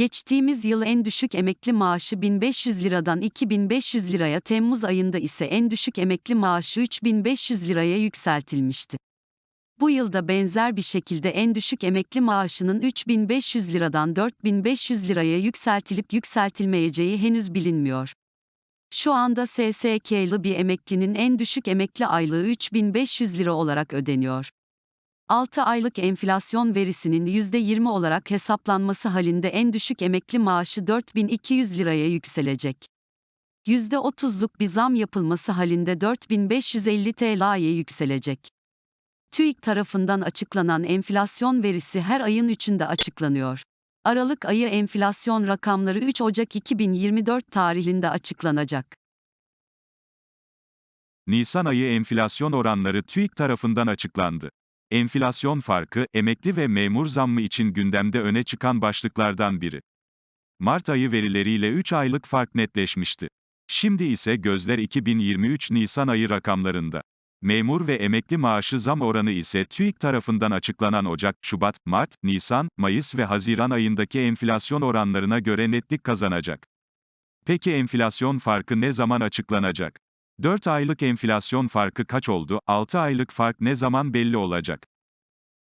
Geçtiğimiz yıl en düşük emekli maaşı 1500 liradan 2500 liraya, Temmuz ayında ise en düşük emekli maaşı 3500 liraya yükseltilmişti. Bu yılda benzer bir şekilde en düşük emekli maaşının 3500 liradan 4500 liraya yükseltilip yükseltilmeyeceği henüz bilinmiyor. Şu anda SSK'lı bir emeklinin en düşük emekli aylığı 3500 lira olarak ödeniyor. 6 aylık enflasyon verisinin %20 olarak hesaplanması halinde en düşük emekli maaşı 4200 liraya yükselecek. %30'luk bir zam yapılması halinde 4550 TL'ye yükselecek. TÜİK tarafından açıklanan enflasyon verisi her ayın 3'ünde açıklanıyor. Aralık ayı enflasyon rakamları 3 Ocak 2024 tarihinde açıklanacak. Nisan ayı enflasyon oranları TÜİK tarafından açıklandı. Enflasyon farkı, emekli ve memur zammı için gündemde öne çıkan başlıklardan biri. Mart ayı verileriyle 3 aylık fark netleşmişti. Şimdi ise gözler 2023 Nisan ayı rakamlarında. Memur ve emekli maaşı zam oranı ise TÜİK tarafından açıklanan Ocak, Şubat, Mart, Nisan, Mayıs ve Haziran ayındaki enflasyon oranlarına göre netlik kazanacak. Peki enflasyon farkı ne zaman açıklanacak? 4 aylık enflasyon farkı kaç oldu, 6 aylık fark ne zaman belli olacak?